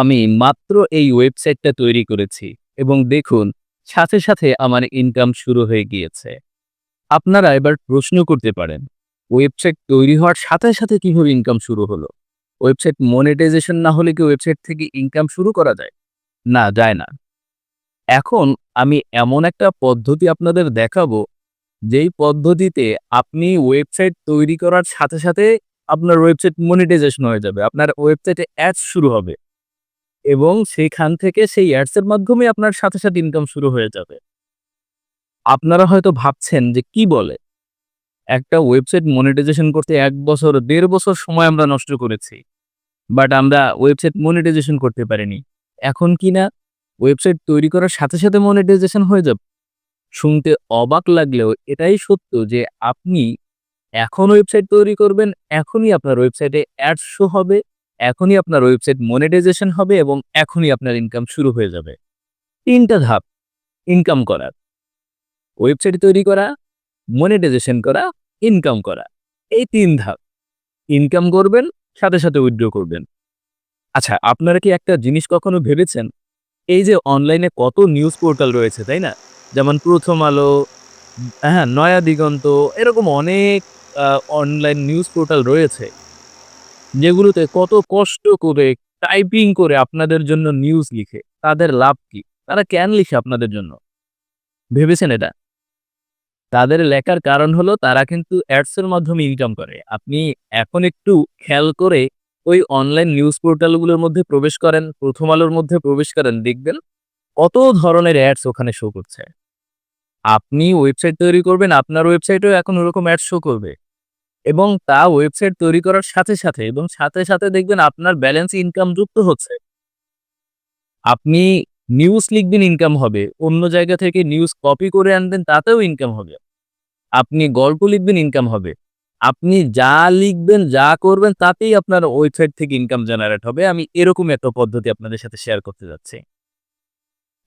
আমি মাত্র এই ওয়েবসাইটটা তৈরি করেছি এবং দেখুন, সাথে সাথে আমার ইনকাম শুরু হয়ে গিয়েছে। আপনারা এবার প্রশ্ন করতে পারেন, ওয়েবসাইট তৈরি হওয়ার সাথে সাথে কীভাবে ইনকাম শুরু হলো? ওয়েবসাইট মনিটাইজেশন না হলে কি ওয়েবসাইট থেকে ইনকাম শুরু করা যায়? না যায় না। এখন আমি এমন একটা পদ্ধতি আপনাদের দেখাবো, যেই পদ্ধতিতে আপনি ওয়েবসাইট তৈরি করার সাথে সাথে আপনার ওয়েবসাইট মনিটাইজেশন হয়ে যাবে, আপনার ওয়েবসাইটে অ্যাডস শুরু হবে। এবং সেখান থেকে সেই অ্যাডসের মাধ্যমে আপনার সাথে সাথে ইনকাম শুরু হয়ে যাবে। আপনারা হয়তো ভাবছেন যে কি বলে? একটা ওয়েবসাইট মনিটাইজেশন করতে এক বছর, দেড় বছর সময় আমরা নষ্ট করেছি বাট আমরা ওয়েবসাইট মনিটাইজেশন করতে পারিনি। এখন কি না? ওয়েবসাইট তৈরি করার সাথে সাথে মনিটাইজেশন হয়ে যাবে। শুনতে অবাক লাগলেও এটাই সত্য যে আপনি এখন ওয়েবসাইট তৈরি করবেন, এখনই আপনার ওয়েবসাইটে অ্যাডস শো হবে। এখনই আপনার ওয়েবসাইট মনিটাইজেশন হবে এবং এখনই আপনার ইনকাম শুরু হয়ে যাবে। তিনটা ধাপ ইনকাম করার ওয়েবসাইট তৈরি করা মনিটাইজেশন করা ইনকাম করা। এই তিন ধাপ ইনকাম করবেন, সাথে সাথে উইথড্র করবেন। আচ্ছা আপনারা কি একটা জিনিস কখনো ভেবেছেন? এই যে অনলাইনে কত নিউজ পোর্টাল রয়েছে, তাই না? যেমন প্রথম আলো হ্যাঁ নয়া দিগন্ত, এরকম অনেক অনলাইন নিউজ পোর্টাল রয়েছে। যেগুলোতে কত কষ্ট করে টাইপিং করে আপনাদের জন্য নিউজ লিখে, তাদের লাভ কি? তারা কেন লিখে আপনাদের জন্য? ভেবেছেন এটা? তাদের লেখার কারণ হলো তারা কিন্তু অ্যাডসের মাধ্যমে ইনকাম করে। আপনি এখন একটু খেয়াল করে ওই অনলাইন নিউজ পোর্টালগুলোর মধ্যে প্রবেশ করেন, প্রথম আলোর মধ্যে প্রবেশ করেন, দেখবেন কত ধরনের অ্যাডস ওখানে শো করছে। আপনি ওয়েবসাইট তৈরি করবেন, আপনার ওয়েবসাইটেও এখন ওরকম অ্যাড শো করবে। এবং তা ওয়েবসাইট তৈরি করার সাথে সাথে এবং সাথে সাথে দেখবেন আপনার ব্যালেন্স ইনকাম যুক্ত হচ্ছে। আপনি নিউজ লিখবেন ইনকাম হবে, অন্য জায়গা থেকে নিউজ কপি করে আনবেন তাতেও ইনকাম হবে। আপনি গল্প লিখবেন ইনকাম হবে। আপনি যা লিখবেন, যা করবেন তাতেই আপনার ওয়েবসাইট থেকে ইনকাম জেনারেট হবে। আমি এরকম একটা পদ্ধতি আপনাদের সাথে শেয়ার করতে যাচ্ছি।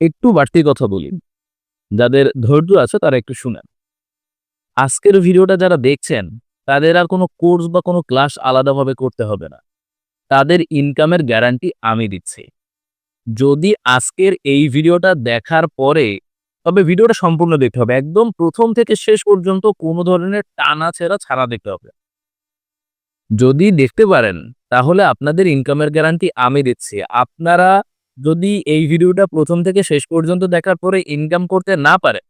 একটু বাড়তি কথা বলি। যাদের ধৈর্য আছে তারা একটু শুনেন। আজকের ভিডিওটা যারা দেখছেন তাদের আর কোনো কোর্স বা কোনো ক্লাস আলাদাভাবে করতে হবে না। তাদের ইনকামের গ্যারান্টি আমি দিচ্ছি। যদি আজকের এই ভিডিওটা দেখার পরে, তবে ভিডিওটা সম্পূর্ণ দেখতে হবে। একদম প্রথম থেকে শেষ পর্যন্ত কোনো ধরনের টানা ছেঁড়া ছাড়া দেখতে হবে। যদি দেখতে পারেন, তাহলে আপনাদের ইনকামের গ্যারান্টি আমি দিচ্ছি। আপনারা যদি এই ভিডিওটা প্রথম থেকে শেষ পর্যন্ত দেখার পরে ইনকাম করতে না পারে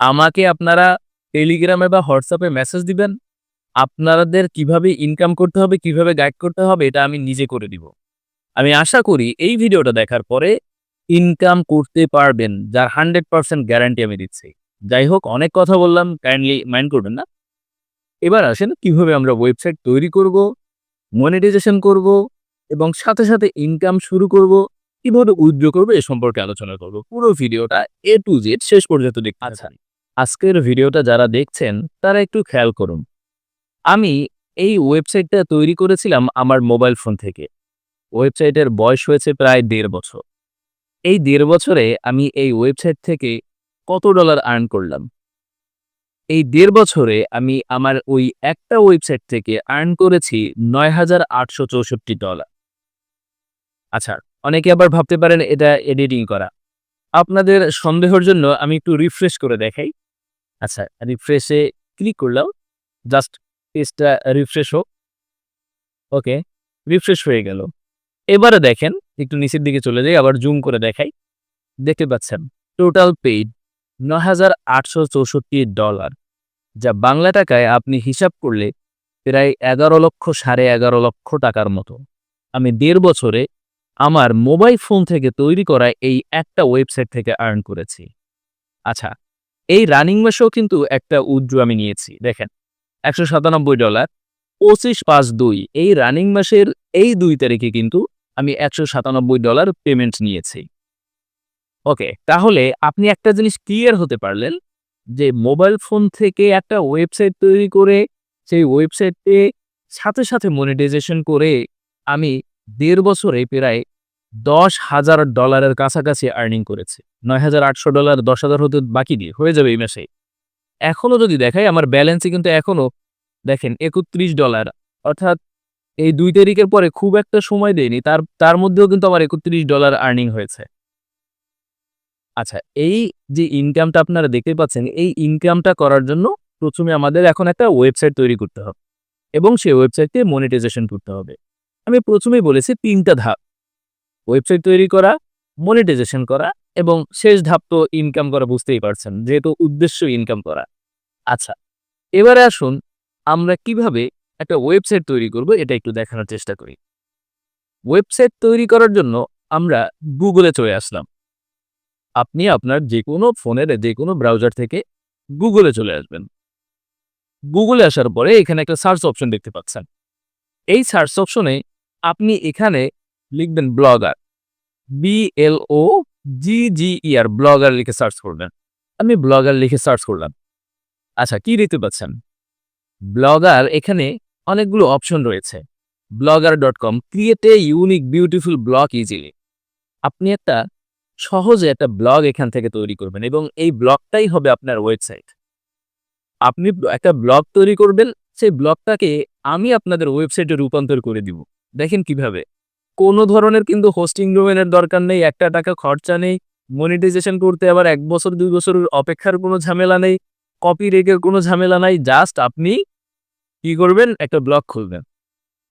আমাকে আপনারা টেলিগ্রামে বা হোয়াটসঅ্যাপে মেসেজ দিবেন। আপনাদের কীভাবে ইনকাম করতে হবে কীভাবে গাইড করতে হবে এটা আমি নিজে করে দিব আমি আশা করি এই ভিডিওটা দেখার পরে ইনকাম করতে পারবেন যার হান্ড্রেড পার্সেন্ট গ্যারান্টি আমি দিচ্ছি। যাই হোক অনেক কথা বললাম কাইন্ডলি মাইন্ড করবেন না। এবার আসেন কীভাবে আমরা ওয়েবসাইট তৈরি করব মনিটাইজেশন করব এবং সাথে সাথে ইনকাম শুরু করব কীভাবে উইথড্র করব এ সম্পর্কে আলোচনা করব। পুরো ভিডিওটা এ টু জেড শেষ পর্যন্ত দেখতে আচ্ছা। আজকের ভিডিওটা যারা দেখছেন তারা একটু খেয়াল করুন। আমি এই ওয়েবসাইটটা তৈরি করেছিলাম আমার মোবাইল ফোন থেকে। ওয়েবসাইটের বয়স হয়েছে প্রায় দেড় বছর। এই দেড় বছরে আমি এই ওয়েবসাইট থেকে কত ডলার আর্ন করলাম? এই দেড় বছরে আমি আমার ওই একটা ওয়েবসাইট থেকে আর্ন করেছি নয় হাজার আটশো চৌষট্টি ডলার আচ্ছা অনেকে আবার ভাবতে পারেন এটা এডিটিং করা। আপনাদের সন্দেহের জন্য আমি একটু রিফ্রেশ করে দেখাই। আচ্ছা রিফ্রেশে ক্লিক করলাম। জাস্ট পেজটা রিফ্রেশ হোক। ওকে রিফ্রেশ হয়ে গেল। এবারে দেখেন, একটু নিচের দিকে চলে যাই, আবার জুম করে দেখাই। দেখতে পাচ্ছেন টোটাল পেইড ন হাজার আটশো চৌষট্টি ডলার যা বাংলা টাকায় আপনি হিসাব করলে প্রায় এগারো লক্ষ সাড়ে এগারো লক্ষ টাকার মতো। আমি দেড় বছরে আমার মোবাইল ফোন থেকে তৈরি করা এই একটা ওয়েবসাইট থেকে আর্ন করেছি। আচ্ছা এই রানিং মাসেও কিন্তু একটা উজ্জ্ব আমি নিয়েছি, দেখেন। একশো সাতানব্বই ডলার, পঁচিশ পাঁচ দুই। এই রানিং মাসের এই দুই তারিখে কিন্তু আমি একশো সাতানব্বই ডলার পেমেন্ট নিয়েছি। ওকে তাহলে আপনি একটা জিনিস ক্লিয়ার হতে পারলেন যে মোবাইল ফোন থেকে একটা ওয়েবসাইট তৈরি করে, সেই ওয়েবসাইটে সাথে সাথে মনিটাইজেশন করে আমি দেড় বছরে প্রায় দশ হাজার ডলারের কাছাকাছি আর্নিং করেছি। নয় হাজার আটশো ডলার দশ হাজার হতে বাকি দিয়ে হয়ে যাবে এই মাসে এখনও যদি দেখাই, আমার ব্যালেন্সে কিন্তু এখনও, দেখেন, একত্রিশ ডলার অর্থাৎ এই দুই তারিখের পরে খুব একটা সময় দেয়নি, তার তার মধ্যেও কিন্তু আমার একত্রিশ ডলার আর্নিং হয়েছে। আচ্ছা এই যে ইনকামটা আপনারা দেখতে পাচ্ছেন, এই ইনকামটা করার জন্য প্রথমে আমাদের এখন একটা ওয়েবসাইট তৈরি করতে হবে এবং সেই ওয়েবসাইটে মনিটাইজেশন করতে হবে। আমি প্রথমেই বলেছি তিনটা ধাপ। ওয়েবসাইট তৈরি করা মনিটাইজেশন করা এবং শেষ ধাপ তো ইনকাম করা বুঝতেই পারছেন, যেহেতু উদ্দেশ্য ইনকাম করা। আচ্ছা এবারে আসুন আমরা কীভাবে একটা ওয়েবসাইট তৈরি করব এটা একটু দেখানোর চেষ্টা করি। ওয়েবসাইট তৈরি করার জন্য আমরা গুগলে চলে আসলাম। আপনি আপনার যে কোনো ফোনের যে কোনো ব্রাউজার থেকে গুগলে চলে আসবেন। গুগলে আসার পরে এখানে একটা সার্চ অপশন দেখতে পাচ্ছেন। এই সার্চ অপশনে আপনি এখানে লিখবেন blogger B L O G G E R blogger লিখে সার্চ করবেন। আমি ব্লগার লিখে সার্চ করলাম। আচ্ছা কি দেখতে পাচ্ছেন? ব্লগার এখানে অনেকগুলো অপশন রয়েছে। Blogger dot com create a unique beautiful blog easily আপনি একটা সহজে একটা ব্লগ এখান থেকে তৈরি করবেন এবং এই ব্লগটাই হবে আপনার ওয়েবসাইট আপনি একটা ব্লগ তৈরি করবেন, সেই ব্লগটাকে আমি আপনাদের ওয়েবসাইটে রূপান্তর করে দিব। দেখেন কীভাবে। কোনো ধরনের কিন্তু হোস্টিং ডোমেনের দরকার নেই একটা টাকা খরচা নেই মনিটাইজেশন করতে আবার এক বছর দুই বছরের অপেক্ষার কোনো ঝামেলা নেই কপি রেকের কোনো ঝামেলা নাই জাস্ট আপনি কি করবেন একটা ব্লগ খুলবেন।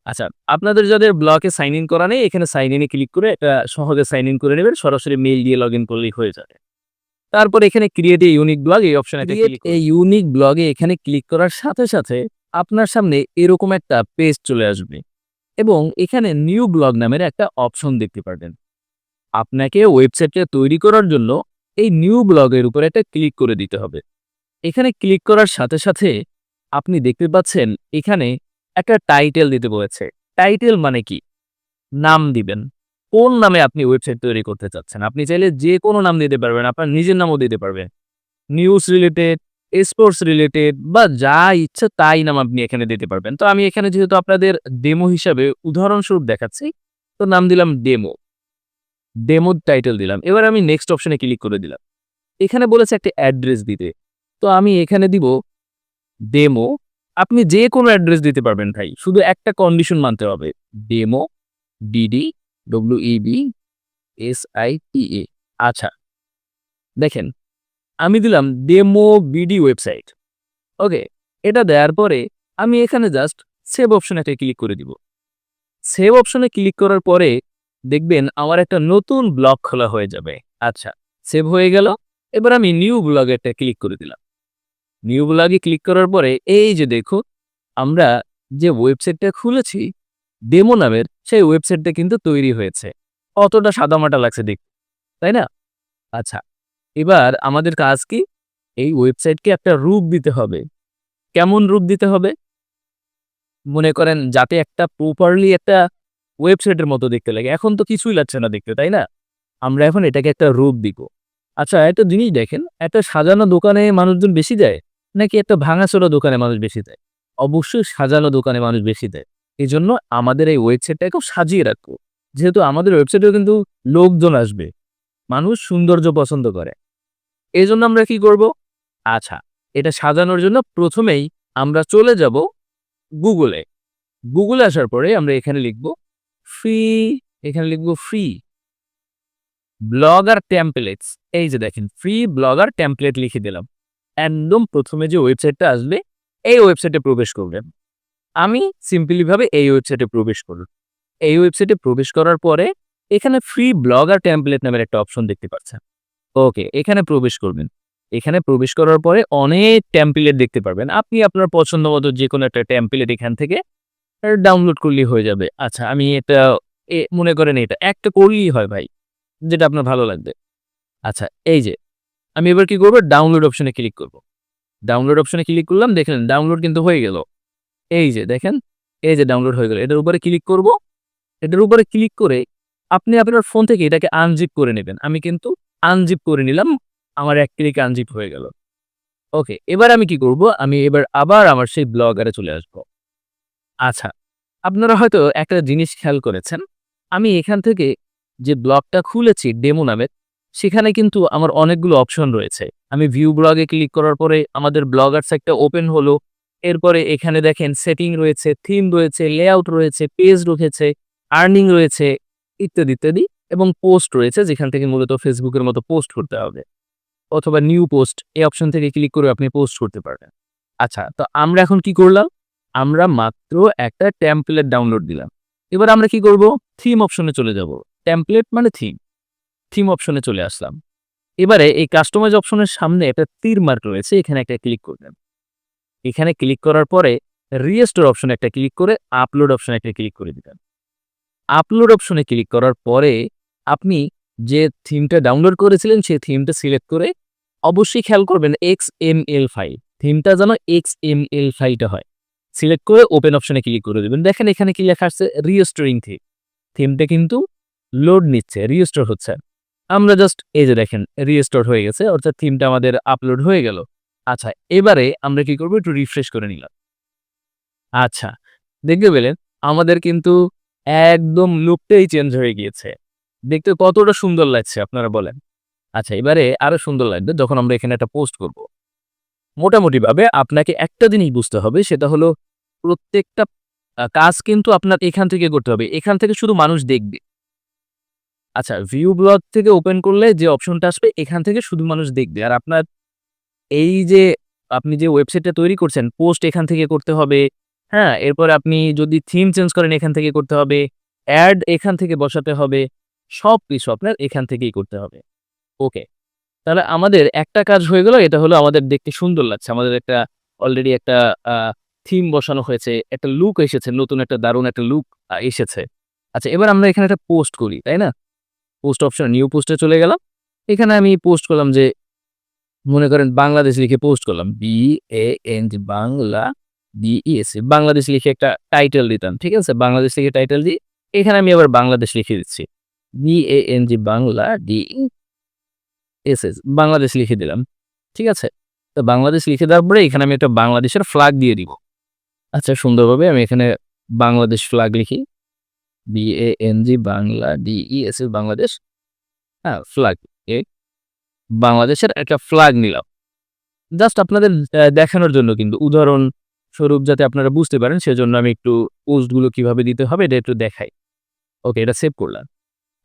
আচ্ছা আপনাদের যাদের ব্লকে সাইন ইন করা নেই এখানে সাইন ইনে ক্লিক করে এটা সহজে সাইন ইন করে নেবেন সরাসরি মেইল দিয়ে লগ ইন করলেই হয়ে যাবে। তারপর এখানে ক্রিয়েট এ ইউনিক ব্লগ এই অপশনে এই ইউনিক ব্লগে এখানে ক্লিক করার সাথে সাথে আপনার সামনে এরকম একটা পেজ চলে আসবে। এবং এখানে নিউ ব্লগ নামের একটা অপশন দেখতে পারবেন। আপনাকে ওয়েবসাইটটা তৈরি করার জন্য এই নিউ ব্লগের উপর একটা ক্লিক করে দিতে হবে। এখানে ক্লিক করার সাথে সাথে আপনি দেখতে পাচ্ছেন এখানে একটা টাইটেল দিতে বলেছে। টাইটেল মানে কি? নাম দিবেন। কোন নামে আপনি ওয়েবসাইট তৈরি করতে চাচ্ছেন? আপনি চাইলে যে কোনো নাম দিতে পারবেন, আপনার নিজের নামও দিতে পারবেন। নিউজ রিলেটেড স্পোর্টস রিলেটেড বা যা ইচ্ছা তাই নাম আপনি এখানে দিতে পারবেন। তো আমি এখানে যেহেতু আপনাদের ডেমো হিসাবে উদাহরণস্বরূপ দেখাচ্ছি, তো নাম দিলাম ডেমো ডেমো টাইটেল দিলাম। এবার আমি নেক্সট অপশনে ক্লিক করে দিলাম। এখানে বলেছে একটা অ্যাড্রেস দিতে। তো আমি এখানে দিব ডেমো আপনি যে কোনো অ্যাড্রেস দিতে পারবেন ভাই। শুধু একটা কন্ডিশন মানতে হবে। Demo D D W E B S I T E আচ্ছা। দেখেন আমি দিলাম ডেমো বিডি ওয়েবসাইট ওকে এটা দেওয়ার পরে আমি এখানে জাস্ট সেভ অপশনে একটা ক্লিক করে দিব। সেভ অপশনে ক্লিক করার পরে দেখবেন আমার একটা নতুন ব্লগ খোলা হয়ে যাবে। আচ্ছা সেভ হয়ে গেল। এবার আমি নিউ ব্লগে একটা ক্লিক করে দিলাম। নিউ ব্লগে ক্লিক করার পরে এই যে দেখো আমরা যে ওয়েবসাইটটা খুলেছি ডেমো নামের সেই ওয়েবসাইটটা কিন্তু তৈরি হয়েছে। অতটা সাদামাটা লাগছে দেখ তাই না? আচ্ছা এবার আমাদের কাজ কি? এই ওয়েবসাইটকে একটা রূপ দিতে হবে। কেমন রূপ দিতে হবে? মনে করেন যাতে একটা প্রপারলি একটা ওয়েবসাইটের মতো দেখতে লাগে। এখন তো কিছুই লাগছে না দেখতে, তাই না? আমরা এখন এটাকে একটা রূপ দিব। আচ্ছা একটা জিনিস দেখেন, একটা সাজানো দোকানে মানুষজন বেশি দেয়, নাকি একটা ভাঙাচোরা দোকানে মানুষ বেশি দেয়? অবশ্যই সাজানো দোকানে মানুষ বেশি দেয়। এই জন্য আমাদের এই ওয়েবসাইটটাকেও সাজিয়ে রাখব। যেহেতু আমাদের ওয়েবসাইটেও কিন্তু লোকজন আসবে। মানুষ সৌন্দর্য পছন্দ করে। এই জন্য আমরা কি করব? আচ্ছা এটা সাজানোর জন্য প্রথমেই আমরা চলে যাব গুগলে। গুগলে আসার পরে আমরা এখানে লিখব ফ্রি, এখানে লিখব ফ্রি ব্লগার টেমপ্লেটস এই যে দেখেন, ফ্রি ব্লগার টেমপ্লেট লিখে দিলাম। একদম প্রথমে যে ওয়েবসাইটটা আসবে, এই ওয়েবসাইটে প্রবেশ করবেন আমি সিম্পলিভাবে এই ওয়েবসাইটে প্রবেশ করব। এই ওয়েবসাইটে প্রবেশ করার পরে এখানে ফ্রি ব্লগার টেমপ্লেট নামের একটা অপশন দেখতে পাচ্ছেন। ওকে, এখানে প্রবেশ করবেন। এখানে প্রবেশ করার পরে অনেক টেমপ্লেট দেখতে পারবেন। আপনি আপনার পছন্দ মতো যে কোনো একটা টেমপ্লেট এখান থেকে ডাউনলোড করলেই হয়ে যাবে। আচ্ছা আমি এটা মনে করেন এটা, একটা করলেই হয় ভাই, যেটা আপনার ভালো লাগবে। আচ্ছা এই যে, আমি এবার কি করব? ডাউনলোড অপশনে ক্লিক করব। ডাউনলোড অপশনে ক্লিক করলাম, দেখলেন ডাউনলোড কিন্তু হয়ে গেল। এই যে, দেখেন, এই যে ডাউনলোড হয়ে গেল। এটার উপরে ক্লিক করব। এটার উপরে ক্লিক করে আপনি আপনার ফোন থেকে এটাকে আনজিপ করে নেবেন। আমি কিন্তু আনজিপ করে নিলাম, আমার এক ক্লিক আনজিপ হয়ে গেল। ওকে এবার আমি কি করব? আমি এবার আবার আমার সেই ব্লগারে চলে আসব। আচ্ছা আপনারা হয়তো একটা জিনিস খেয়াল করেছেন, আমি এখান থেকে যে ব্লগটা খুলেছি ডেমো নামের সেখানে কিন্তু আমার অনেকগুলো অপশন রয়েছে। আমি ভিউ ব্লগে ক্লিক করার পরে আমাদের ব্লগার সাইটটা ওপেন হলো, এরপরে এখানে দেখেন সেটিং রয়েছে থিম রয়েছে লেআউট রয়েছে পেজ রয়েছে আর্নিং রয়েছে, ইত্যাদি ইত্যাদি। এবং পোস্ট রয়েছে, যেখান থেকে মূলত ফেসবুকের মতো পোস্ট করতে হবে। অথবা নিউ পোস্ট এই অপশন থেকে ক্লিক করে আপনি পোস্ট করতে পারবেন। আচ্ছা তো আমরা এখন কি করলাম? আমরা মাত্র একটা টেমপ্লেট ডাউনলোড দিলাম। এবার আমরা কি করব? থিম অপশনে চলে যাব। টেমপ্লেট মানে থিম থিম অপশনে চলে আসলাম। এবারে এই কাস্টমাইজ অপশনের সামনে একটা তীর মার্ক রয়েছে, এখানে একটা ক্লিক করবেন। এখানে ক্লিক করার পরে রিয়েস্টোর অপশনে একটা ক্লিক করে আপলোড অপশনে একটা ক্লিক করে দিবেন। আপলোড অপশনে ক্লিক করার পরে আপনি যে থিমটা ডাউনলোড করেছিলেন, সেই থিমটা সিলেক্ট করে অবশ্যই খেয়াল করবেন এক্স এম এল ফাইল থিমটা যেন এক্স এম এল ফাইলটা হয়। সিলেক্ট করে ওপেন অপশনে ক্লিক করে দেবেন। দেখেন এখানে কি লেখা আসছে রিস্টোরিং থিম থিমটা কিন্তু লোড নিচ্ছে রিস্টোর হচ্ছে। আমরা জাস্ট এই যে দেখেন রিস্টোর হয়ে গেছে, অর্থাৎ থিমটা আমাদের আপলোড হয়ে গেল। আচ্ছা এবারে আমরা কি করব? একটু রিফ্রেশ করে নিলাম। আচ্ছা দেখতে পেলেন? আমাদের কিন্তু একদম লুকটাই চেঞ্জ হয়ে গিয়েছে। দেখতে কতটা সুন্দর লাগছে, আপনারা বলেন। আচ্ছা এবারে আরও সুন্দর লাগবে যখন আমরা এখানে একটা পোস্ট করব। মোটামুটি ভাবে আপনাকে একটা জিনিস বুঝতে হবে, সেটা হলো প্রত্যেকটা কাজ কিন্তু আপনার এখান থেকে করতে হবে। এখান থেকে শুধু মানুষ দেখবে। আচ্ছা ভিউ ব্লগ থেকে ওপেন করলে যে অপশনটা আসবে, এখান থেকে শুধু মানুষ দেখবে। আর আপনার এই যে আপনি যে ওয়েবসাইটটা তৈরি করছেন পোস্ট এখান থেকে করতে হবে। হ্যাঁ এরপর আপনি যদি থিম চেঞ্জ করেন, এখান থেকে করতে হবে। অ্যাড এখান থেকে বসাতে হবে। সব কিছু আপনার এখান থেকেই করতে হবে। ওকে, তাহলে আমাদের একটা কাজ হয়ে গেল, এটা হলো আমাদের দেখতে সুন্দর লাগছে। আমাদের একটা অলরেডি একটা থিম বসানো হয়েছে, একটা লুক এসেছে, নতুন একটা দারুণ একটা লুক এসেছে। আচ্ছা এবার আমরা এখানে একটা পোস্ট করি, তাই না? পোস্ট অপশন নিউ পোস্টে চলে গেলাম। এখানে আমি পোস্ট করলাম যে, মনে করেন বাংলাদেশ লিখে পোস্ট করলাম B A N Bangla B S Bangladesh লিখে একটা টাইটেল দিতাম, ঠিক আছে? বাংলাদেশ লিখে টাইটেল দিই, এখানে আমি আবার বাংলাদেশ লিখে দিচ্ছি। B A N G Bangla D S S Bangladesh লিখে দিলাম, ঠিক আছে? তো বাংলাদেশ লিখে দেওয়ার পরে এখানে আমি একটা বাংলাদেশের ফ্ল্যাগ দিয়ে দিব। আচ্ছা সুন্দরভাবে আমি এখানে বাংলাদেশ ফ্ল্যাগ লিখি। B A N G Bangla D E S S Bangladesh. হ্যাঁ ফ্ল্যাগ এ বাংলাদেশের একটা ফ্ল্যাগ নিলাম। জাস্ট আপনাদের দেখানোর জন্য কিন্তু, উদাহরণ স্বরূপ যাতে আপনারা বুঝতে পারেন, সেজন্য আমি একটু পোস্টগুলো কীভাবে দিতে হবে, এটা একটু দেখাই। ওকে এটা সেভ করলাম।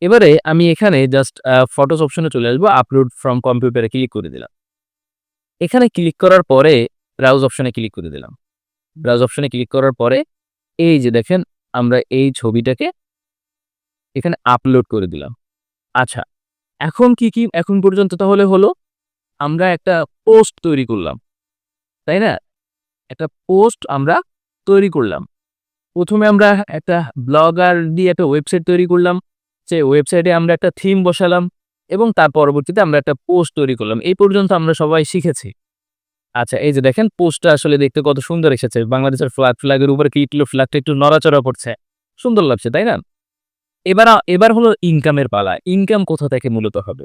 এবারে আমি এখানে জাস্ট ফটোস অপশনে চলে আসব আপলোড ফ্রম কম্পিউটারে ক্লিক করে দিলাম। এখানে ক্লিক করার পরে ব্রাউজ অপশনে ক্লিক করে দিলাম। ব্রাউজ অপশনে ক্লিক করার পরে এই যে দেখেন, আমরা এই ছবিটাকে এখানে আপলোড করে দিলাম। আচ্ছা এখন কি কি, এখন পর্যন্ত তাহলে হলো, আমরা একটা পোস্ট তৈরি করলাম। তাই না? একটা পোস্ট আমরা তৈরি করলাম। প্রথমে আমরা একটা ব্লগার দিয়ে একটা ওয়েবসাইট তৈরি করলাম। যে ওয়েবসাইটে আমরা একটা থিম বসালাম এবং তার পরবর্তীতে আমরা একটা পোস্ট তৈরি করলাম। এই পর্যন্ত আমরা সবাই শিখেছি। আচ্ছা এই যে দেখেন পোস্টটা আসলে দেখতে কত সুন্দর এসেছে। বাংলাদেশের ফ্ল্যাগ ফ্ল্যাগের উপরে কিটলো ফ্ল্যাগটা একটু নড়াচড়া করছে? সুন্দর লাগছে, তাই না? এবার এবার হলো ইনকামের পালা। ইনকাম কোথা থেকে মূলত হবে?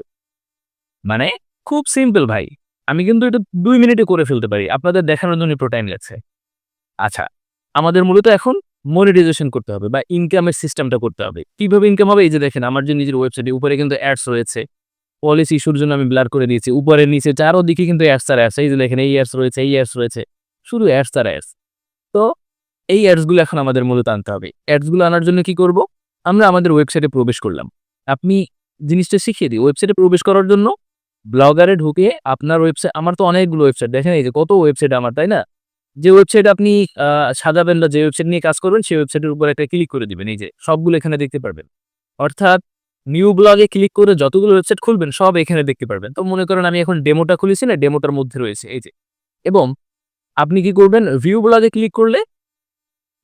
মানে খুব সিম্পল ভাই। আমি কিন্তু এটা দুই মিনিটে করে ফেলতে পারি। আপনাদের দেখানোর জন্য একটু টাইম লাগছে আচ্ছা আমাদের মূলত এখন মনিটাইজেশন করতে হবে বা ইনকামের সিস্টেমটা করতে হবে। কীভাবে ইনকাম হবে? এই যে দেখেন, আমার যে নিজের ওয়েবসাইটে উপরে কিন্তু অ্যাডস রয়েছে। পলিসি ইস্যুর জন্য আমি ব্লার করে দিয়েছি। উপরে নিচে চারোদিকে কিন্তু অ্যাডস আর অ্যাডস এই যে দেখেন, এই অ্যাডস রয়েছে, এই অ্যাডস রয়েছে। শুধু অ্যাডস আর অ্যাডস তো এই অ্যাডসগুলো এখন আমাদের মূলত আনতে হবে। অ্যাডসগুলো আনার জন্য কি করব? আমরা আমাদের ওয়েবসাইটে প্রবেশ করলাম। আপনি জিনিসটা শিখিয়ে দিই। ওয়েবসাইটে প্রবেশ করার জন্য ব্লগারে ঢুকে আপনার ওয়েবসাইট আমার তো অনেকগুলো ওয়েবসাইট দেখেন, এই যে কত ওয়েবসাইট আমার, তাই না? যে ওয়েবসাইট আপনি সাজাবেন বা যে ওয়েবসাইট নিয়ে কাজ করবেন, সেই ওয়েবসাইটের উপর একটা ক্লিক করে দিবেন। এই যে সবগুলো এখানে দেখতে পারবেন। অর্থাৎ নিউ ব্লগে ক্লিক করে যতগুলো ওয়েবসাইট খুলবেন, সব এখানে দেখতে পারবেন। তো মনে করেন আমি এখন ডেমোটা খুলেছি না ডেমোটার মধ্যে রয়েছে, এই যে। এবং আপনি কি করবেন ভিউ ব্লগে ক্লিক করলে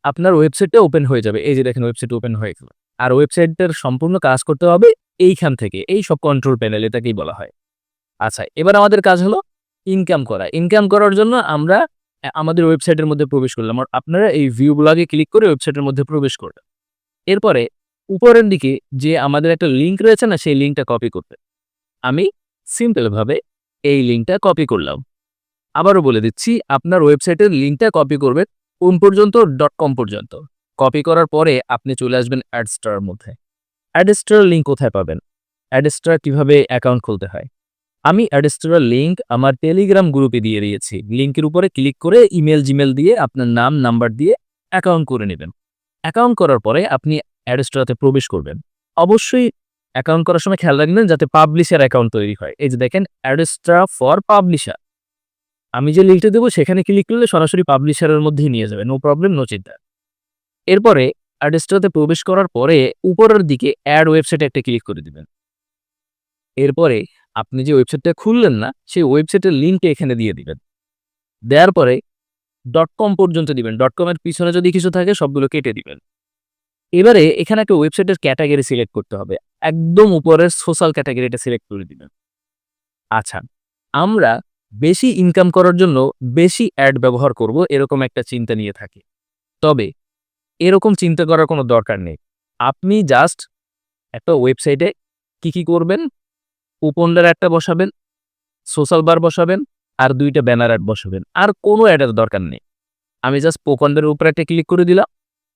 আপনার ওয়েবসাইটটা ওপেন হয়ে যাবে। এই যে দেখেন ওয়েবসাইট ওপেন হয়ে গেল। আর ওয়েবসাইটটার সম্পূর্ণ কাজ করতে হবে এইখান থেকে, এই সব কন্ট্রোল প্যানেল এটাকেই বলা হয়। আচ্ছা এবার আমাদের কাজ হলো ইনকাম করা। ইনকাম করার জন্য আমরা আমাদের ওয়েবসাইটের মধ্যে প্রবেশ করলাম। আর আপনারা এই ভিউ ব্লগে ক্লিক করে ওয়েবসাইটের মধ্যে প্রবেশ করবেন। এরপরে উপরের দিকে যে আমাদের একটা লিঙ্ক রয়েছে না, সেই লিঙ্কটা কপি করতে আমি সিম্পলভাবে এই লিঙ্কটা কপি করলাম। আবারও বলে দিচ্ছি, আপনার ওয়েবসাইটের লিঙ্কটা কপি করবেন কোন পর্যন্ত? ডট কম পর্যন্ত। কপি করার পরে আপনি চলে আসবেন অ্যাডস্টার মধ্যে। অ্যাডস্টার লিঙ্ক কোথায় পাবেন? অ্যাডস্টার কীভাবে অ্যাকাউন্ট খুলতে হয়? আমি অ্যাডস্টোরার লিঙ্ক আমার টেলিগ্রাম গ্রুপে দিয়ে দিয়েছি। লিঙ্কের উপরে ক্লিক করে ইমেল, জিমেল দিয়ে আপনার নাম, নাম্বার দিয়ে অ্যাকাউন্ট করে নেবেন। অ্যাকাউন্ট করার পরে আপনি অ্যাডস্টোরাতে প্রবেশ করবেন। অবশ্যই অ্যাকাউন্ট করার সময় খেয়াল রাখবেন যাতে পাবলিশার অ্যাকাউন্ট তৈরি হয়। এই যে দেখেন, অ্যাডেস্ট্রা ফর পাবলিশার। আমি যে লিঙ্কটা দেবো সেখানে ক্লিক করলে সরাসরি পাবলিশারের মধ্যেই নিয়ে যাবে। নো প্রবলেম, নো চিন্তা। এরপরে অ্যাডস্ট্রাতে প্রবেশ করার পরে উপরের দিকে অ্যাড ওয়েবসাইটে একটা ক্লিক করে দিবেন। এরপরে আপনি যে ওয়েবসাইটটা খুললেন না, সেই ওয়েবসাইটের লিঙ্কটা এখানে দিয়ে দিবেন। দেওয়ার পরে. ডট কম পর্যন্ত দিবেন। ডট কমের পিছনে যদি কিছু থাকে, সবগুলো কেটে দিবেন। এবারে এখানে একটা ওয়েবসাইটের ক্যাটাগরি সিলেক্ট করতে হবে। একদম উপরের সোশ্যাল ক্যাটাগরিটা সিলেক্ট করে দিবেন। আচ্ছা আমরা বেশি ইনকাম করার জন্য বেশি অ্যাড ব্যবহার করব, এরকম একটা চিন্তা নিয়ে থাকি। তবে এরকম চিন্তা করার কোনো দরকার নেই। আপনি জাস্ট একটা ওয়েবসাইটে কি কি করবেন? কুপনটার একটা বসাবেন সোশ্যাল বার বসাবেন, আর দুইটা ব্যানার অ্যাড বসাবেন। আর কোনো অ্যাডের দরকার নেই। আমি জাস্ট পোকন্ডের উপরে একটা ক্লিক করে দিলাম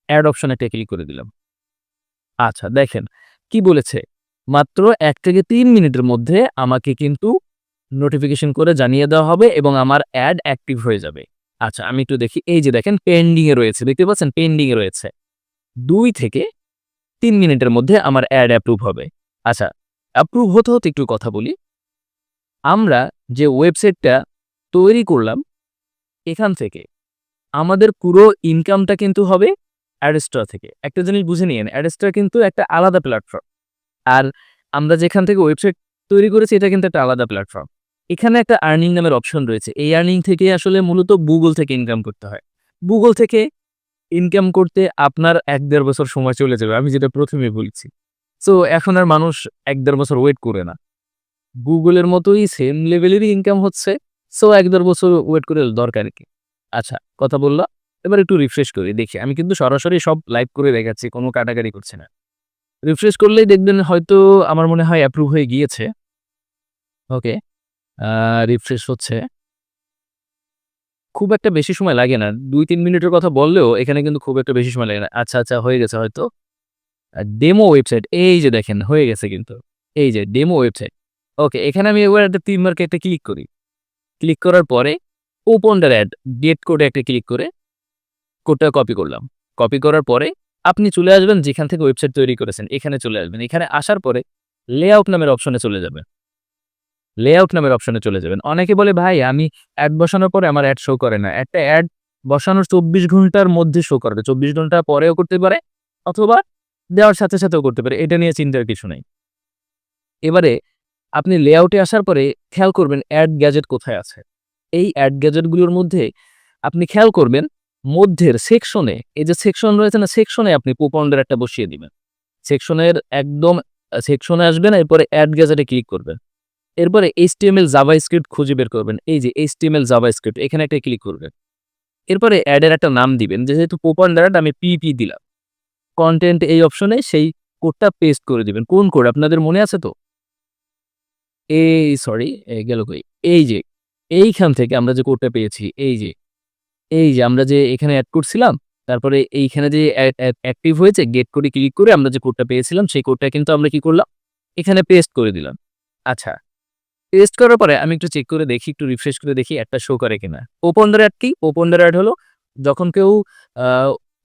অ্যাড অপশনে একটা ক্লিক করে দিলাম। আচ্ছা দেখেন, কি বলেছে? মাত্র এক থেকে তিন মিনিটের মধ্যে আমাকে কিন্তু নোটিফিকেশন করে জানিয়ে দেওয়া হবে এবং আমার অ্যাড অ্যাক্টিভ হয়ে যাবে। আচ্ছা আমি একটু দেখি। এই যে দেখেন পেন্ডিংয়ে রয়েছে। দেখতে পাচ্ছেন? পেন্ডিংয়ে রয়েছে। দুই থেকে তিন মিনিটের মধ্যে আমার অ্যাড অ্যাপ্রুভ হবে। আচ্ছা অ্যাপ্রুভ হতে হতে একটু কথা বলি। আমরা যে ওয়েবসাইটটা তৈরি করলাম, এখান থেকে আমাদের পুরো ইনকামটা কিন্তু হবে অ্যাডস্টার থেকে। একটা জিনিস বুঝে নিয়েন অ্যাডস্টার কিন্তু একটা আলাদা প্ল্যাটফর্ম আর আমরা যেখান থেকে ওয়েবসাইট তৈরি করেছি, এটা কিন্তু একটা আলাদা প্ল্যাটফর্ম এখানে একটা আর্নিং নামের অপশন রয়েছে। এই আর্নিং থেকে আসলে মূলত গুগল থেকে ইনকাম করতে হয়। গুগল থেকে ইনকাম করতে আপনার এক দেড় বছর সময় চলে যাবে, আমি যেটা প্রথমে বলছি। সো এখন আর মানুষ এক দেড় বছর ওয়েট করে না। গুগলের মতোই সেম লেভেলেরই ইনকাম হচ্ছে সো এক দেড় বছর ওয়েট করে দরকার কি? আচ্ছা কথা বলল। এবার একটু রিফ্রেশ করি, দেখি। আমি কিন্তু সরাসরি সব লাইভ করে দেখাচ্ছি, কোনো কাটাকাটি করছে না। রিফ্রেশ করলেই দেখবেন হয়তো আমার মনে হয় অ্যাপ্রুভ হয়ে গিয়েছে। ওকে রিফ্রেশ হচ্ছে। খুব একটা বেশি সময় লাগে না। দুই তিন মিনিটের কথা বললেও এখানে কিন্তু খুব একটা বেশি সময় লাগে না। আচ্ছা আচ্ছা হয়ে গেছে হয়তো। ডেমো ওয়েবসাইট এই যে দেখেন, হয়ে গেছে কিন্তু। এই যে ডেমো ওয়েবসাইট ওকে এখানে আমি এবার একটা তিন মার্কে একটা ক্লিক করি। ক্লিক করার পরে ওপনটার অ্যাড ডেট কোডে একটা ক্লিক করে কোডটা কপি করলাম। কপি করার পরে আপনি চলে আসবেন যেখান থেকে ওয়েবসাইট তৈরি করেছেন, এখানে চলে আসবেন। এখানে আসার পরে লেআউট নামের অপশনে চলে যাবেন। লেআউট নামের অপশনে চলে যাবেন। অনেকে বলে, ভাই, আমি অ্যাড বসানোর পরে আমার অ্যাড শো করে না। একটা অ্যাড বসানোর চব্বিশ ঘণ্টার মধ্যে শো করে চব্বিশ ঘণ্টা পরেও করতে পারে, অথবা দেওয়ার সাথে সাথেও করতে পারে, এটা নিয়ে চিন্তার কিছু নেই। এবারে আপনি লেআউটে আসার পরে খেয়াল করবেন অ্যাড গ্যাজেট কোথায় আছে। এই অ্যাড গ্যাজেটগুলোর মধ্যে আপনি খেয়াল করবেন, মধ্যের সেকশনে এই যে সেকশন রয়েছে না সেকশনে আপনি কুপনদের একটা বসিয়ে দিবেন। সেকশনের একদম সেকশনে আসবেন, এরপরে অ্যাড গ্যাজেটে ক্লিক করবেন। এরপরে এইচটিএমএল জাভা স্ক্রিপ্ট খুঁজে বের করবেন। এই যে এইচটিএমএল জাভা স্ক্রিপ্ট এখানে একটা ক্লিক করবেন। এরপরে অ্যাডের একটা নাম দিবেন, যেহেতু দ্বারা আমি পিপি দিলাম। কন্টেন্ট এই অপশনে সেই কোডটা পেস্ট করে দিবেন। কোন কোড আপনাদের মনে আছে তো? এই সরি গেল কই? এই যে, এইখান থেকে আমরা যে কোডটা পেয়েছি, এই যে এই যে আমরা যে এখানে অ্যাড করছিলাম, তারপরে এইখানে যে অ্যাক্টিভ হয়েছে গেট করে ক্লিক করে আমরা যে কোডটা পেয়েছিলাম, সেই কোডটা কিন্তু আমরা কি করলাম? এখানে পেস্ট করে দিলাম। আচ্ছা পেস্ট করার পরে আমি একটু চেক করে দেখি, একটু রিফ্রেশ করে দেখি একটা শো করে কিনা। ওপনদের অ্যাড কি? ওপনদের অ্যাড হলো, যখন কেউ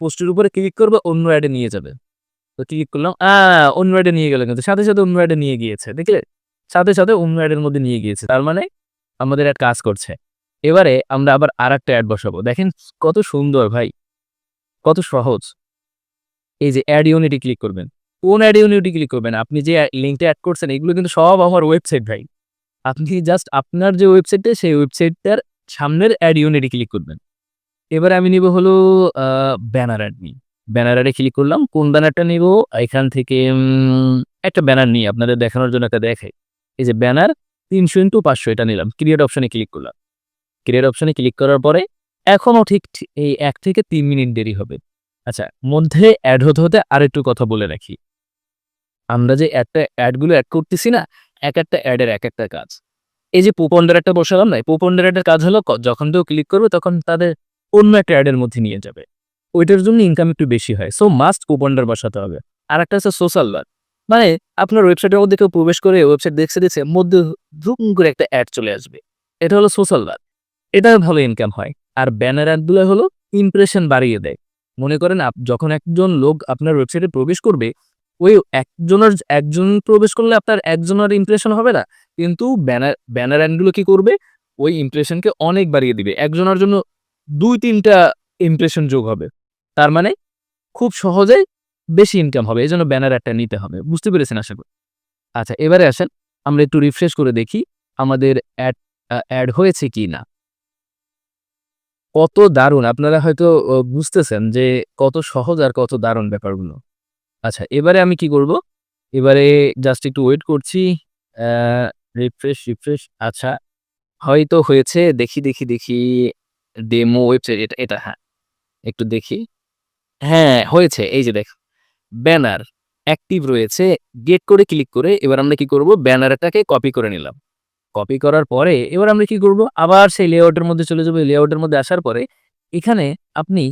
পোস্টের উপরে ক্লিক করবে, অন্য অ্যাডে নিয়ে যাবে। তো ক্লিক করলাম অন্য অ্যাডে নিয়ে গেল কিন্তু। সাথে সাথে অন্য অ্যাডে নিয়ে গিয়েছে, দেখলে? সাথে সাথে অন্য অ্যাডের মধ্যে নিয়ে গিয়েছে, তার মানে আমাদের অ্যাড কাজ করছে। এবারে আমরা আবার আর একটা অ্যাড বসাবো। দেখেন কত সুন্দর ভাই, কত সহজ। এই যে অ্যাড ইউনিটি ক্লিক করবেন। কোন অ্যাড ইউনিটি ক্লিক করবেন? আপনি যে লিঙ্কটা অ্যাড করছেন, এগুলো কিন্তু সব আমার ওয়েবসাইট ভাই। আপনি জাস্ট আপনার যে ওয়েবসাইটটা সেই ওয়েবসাইটটার সামনের অ্যাড ইউনিটি ক্লিক করবেন। এবারে আমি নিব হলো ব্যানার অ্যাড নিই ব্যানার অ্যাডে ক্লিক করলাম, কোন ব্যানারটা নিব? এখান থেকে একটা ব্যানার নিই আপনাদের দেখানোর জন্য একটা দেখাই। এই যে ব্যানার তিনশো ইন্টু পাঁচশো এটা নিলাম। ক্রিয়েট অপশনে ক্লিক করলাম। ক্রিয়েট অপশনে ক্লিক করার পরে, এখনও ঠিক এই এক থেকে তিন মিনিট দেরি হবে। আচ্ছা মধ্যে অ্যাড হতে হতে আরেকটু কথা বলে রাখি। আমরা যে একটা অ্যাডগুলো অ্যাড করতেছি না, এক একটা অ্যাডের এক একটা কাজ। এই যে পোপন্ডার একটা বসালাম না পোপন্ডার একটা কাজ হলো যখন কেউ ক্লিক করবে, তখন তাদের অন্য একটা অ্যাডের মধ্যে নিয়ে যাবে। ওইটার জন্য ইনকাম একটু বেশি হয়। সো মাস্ট কুপন্ডার বসাতে হবে। আর একটা হচ্ছে সোশ্যাল বার মানে আপনার ওয়েবসাইটের মধ্যে কেউ প্রবেশ করে ওয়েবসাইট দেখছে দেখছে, মধ্যে ধুম করে একটা অ্যাড চলে আসবে। এটা হলো সোশ্যাল ওয়ার্ক এটা ভালো ইনকাম হয়। আর ব্যানার অ্যাডগুলো হলো ইমপ্রেশন বাড়িয়ে দেয়। মনে করেন যখন একজন লোক আপনার ওয়েবসাইটে প্রবেশ করবে, ওই একজনের, একজন প্রবেশ করলে আপনার একজনের ইমপ্রেশন হবে না। কিন্তু ব্যানার ব্যানার অ্যাডগুলো কি করবে? ওই ইমপ্রেশনকে অনেক বাড়িয়ে দিবে। একজনের জন্য দুই তিনটা ইমপ্রেশন যোগ হবে। তার মানে খুব সহজেই বেশি ইনকাম হবে এই জন্য ব্যানার একটা নিতে হবে। বুঝতে পেরেছেন আশা করি? আচ্ছা এবারে আসেন, আমরা একটু রিফ্রেশ করে দেখি আমাদের অ্যাড অ্যাড হয়েছে কি না। কত দারুণ, আপনারা হয়তো বুঝতেছেন যে কত সহজ আর কত দারুণ ব্যাপারগুলো। আচ্ছা এবারে আমি কি করব? এবারে জাস্ট একটু ওয়েট করছি রিফ্রেশ রিফ্রেশ আচ্ছা হয়তো হয়েছে, দেখি দেখি দেখি ডেমো ওয়েবসাইট এটা এটা হ্যাঁ। একটু দেখি। হ্যাঁ হয়েছে, এই যে দেখ ব্যানার অ্যাক্টিভ রয়েছে গেট করে ক্লিক করে, এবার আমরা কি করব? ব্যানারটাকে কপি করে নিলাম। কপি করার পরে, এবার আমরা কি করব? আবার সেই লেআউটের মধ্যে চলে যাব। লেআউটের মধ্যে আসার পরে, এখানে আপনি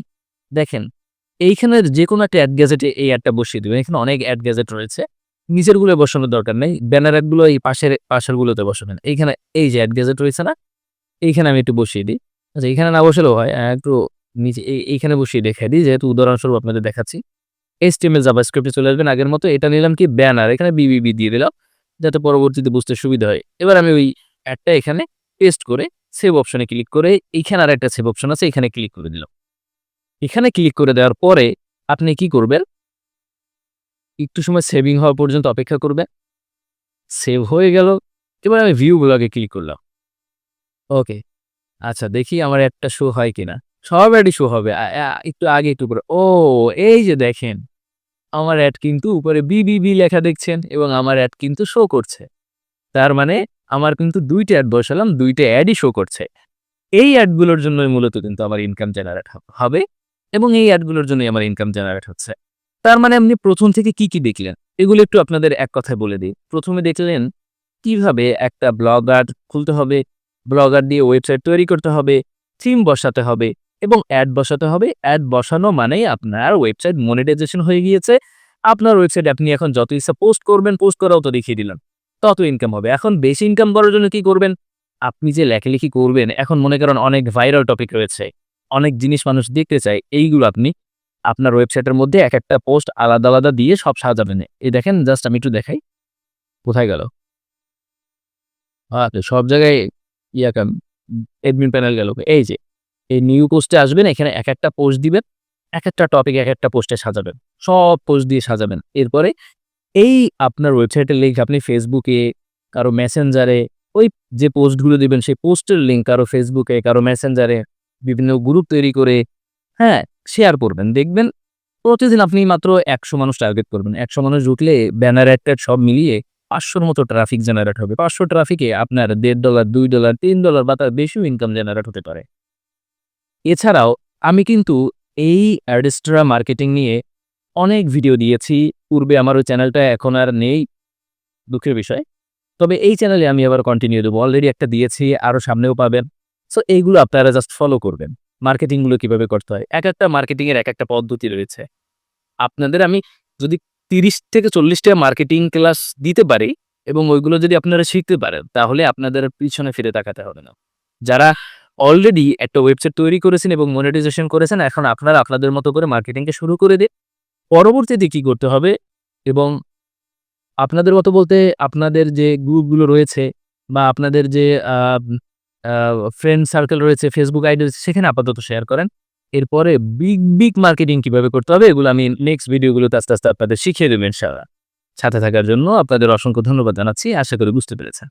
দেখেন, এইখানের যে কোনো একটা অ্যাড গ্যাজেটে এই অ্যাডটা বসিয়ে দেবেন। এখানে অনেক অ্যাড গ্যাজেট রয়েছে। নিচেরগুলো বসানোর দরকার নেই। ব্যানার অ্যাডগুলো এই পাশের পাশের গুলোতে বসাবেন। এইখানে এই যে অ্যাড গ্যাজেট রয়েছে না, এইখানে আমি একটু বসিয়ে দিই। আচ্ছা এখানে না বসালেও হয় একটু নিচে, এই- এইখানে বসিয়ে দেখে দিই, যেহেতু উদাহরণস্বরূপ আপনাদের দেখাচ্ছি। এইচটিএমএল জাভাস্ক্রিপ্টে চলে আসবেন, আগের মতো এটা নিলাম কি ব্যানার এখানে বিবিবি দিয়ে দিলাম, যাতে পরবর্তীতে বুঝতে সুবিধা হয়। এবার আমি ওই অ্যাডটা এখানে পেস্ট করে সেভ অপশনে ক্লিক করে, এইখানে আর একটা সেভ অপশন আছে, এখানে ক্লিক করে দিলাম। এখানে ক্লিক করে দেওয়ার পরে আপনি কি করবেন? একটু সময় সেভিং হওয়া পর্যন্ত অপেক্ষা করবেন। সেভ হয়ে গেল, এবার আমি ভিউ ব্লগে ক্লিক করলাম। ওকে আচ্ছা দেখি আমার একটা শো হয় কিনা। সব অ্যাডই শো হবে। একটু আগে একটু পরে ও, এই যে দেখেন। আমার অ্যাড কিন্তু উপরে বিবিবি লেখা দেখছেন এবং আমার অ্যাড কিন্তু শো করছে। তার মানে আমার কিন্তু দুইটা অ্যাড বসালাম, দুইটা অ্যাডই শো করছে। এই অ্যাডগুলোর জন্যই মূলত কিন্তু আমার ইনকাম জেনারেট হবে এবং এই অ্যাডগুলোর জন্যই আমার ইনকাম জেনারেট হচ্ছে। তার মানে আপনি প্রথম থেকে কি কি দেখলেন? এগুলো একটু আপনাদের এক কথায় বলে দিই। প্রথমে দেখলেন কীভাবে একটা ব্লগার খুলতে হবে ব্লগার দিয়ে ওয়েবসাইট তৈরি করতে হবে, থিম বসাতে হবে এবং অ্যাড বসাতে হবে। অ্যাড বসানো মানেই আপনার ওয়েবসাইট মনিটাইজেশন হয়ে গিয়েছে। আপনার ওয়েবসাইট আপনি এখন যত ইচ্ছা পোস্ট করবেন, পোস্ট করাও তো দেখিয়ে দিলাম। তত ইনকাম হবে। এখন বেশি ইনকাম করার জন্য কি করবেন? আপনি যে লেখালেখি করবেন, এখন মনে করেন অনেক ভাইরাল টপিক রয়েছে, অনেক জিনিস মানুষ দেখতে চায়, এইগুলো আপনি আপনার ওয়েবসাইটের মধ্যে এক একটা পোস্ট আলাদা আলাদা দিয়ে সব সাজাবেন। এই দেখেন, জাস্ট আমি একটু দেখাই। কোথায় গেল? আচ্ছা সব জায়গায় ইয়া এডমিন প্যানেল গেল। এই যে, এই নিউ পোস্টে আসবেন, এখানে এক একটা পোস্ট দিবেন, এক একটা টপিক এক একটা পোস্টে সাজাবেন। সব পোস্ট দিয়ে সাজাবেন। এরপরে এই আপনার ওয়েবসাইটের লিঙ্ক আপনি ফেসবুকে কারও মেসেঞ্জারে ওই যে পোস্টগুলো দিবেন, সেই পোস্টের লিঙ্ক কারও ফেসবুকে কারও মেসেঞ্জারে বিভিন্ন গ্রুপ তৈরি করে হ্যাঁ শেয়ার করবেন। দেখবেন প্রতিদিন আপনি মাত্র একশো মানুষ টার্গেট করবেন। একশো মানুষ ঢুকলে ব্যানার অ্যাড সব মিলিয়ে পাঁচশোর মতো ট্রাফিক জেনারেট হবে। পাঁচশো ট্রাফিকে আপনার দেড় ডলার দুই ডলার তিন ডলার বা তার বেশিও ইনকাম জেনারেট হতে পারে। এছাড়াও আমি কিন্তু এই অ্যাডেস্ট্রা মার্কেটিং নিয়ে অনেক ভিডিও দিয়েছি। পূর্বে আমার ওই চ্যানেলটা এখন আর নেই। দুঃখের বিষয়। তবে এই চ্যানেলে আমি আবার কন্টিনিউ দেবো। অলরেডি একটা দিয়েছি আরও সামনেও পাবেন। সো এইগুলো আপনারা জাস্ট ফলো করবেন। মার্কেটিংগুলো কীভাবে করতে হয়? এক একটা মার্কেটিংয়ের এক একটা পদ্ধতি রয়েছে। আপনাদের আমি যদি তিরিশ থেকে চল্লিশটা মার্কেটিং ক্লাস দিতে পারি এবং ওইগুলো যদি আপনারা শিখতে পারেন, তাহলে আপনাদের পিছনে ফিরে তাকাতে হবে না। যারা অলরেডি একটা ওয়েবসাইট তৈরি করেছেন এবং মনিটাইজেশন করেছেন, এখন আপনারা আপনাদের মতো করে মার্কেটিংকে শুরু করে দিন। পরবর্তীতে কি করতে হবে এবং আপনাদের মতো বলতে আপনাদের যে গ্রুপগুলো রয়েছে বা আপনাদের যে ফ্রেন্ড সার্কেল রয়েছে ফেসবুক আইডি রয়েছে, সেখানে আপাতত শেয়ার করেন। এরপরে বিগ বিগ মার্কেটিং কীভাবে করতে হবে, এগুলো আমি নেক্সট ভিডিওগুলোতে আস্তে আস্তে আপনাদের শিখিয়ে দেবেন সারা সাথে থাকার জন্য আপনাদের অসংখ্য ধন্যবাদ জানাচ্ছি, আশা করি বুঝতে পেরেছেন।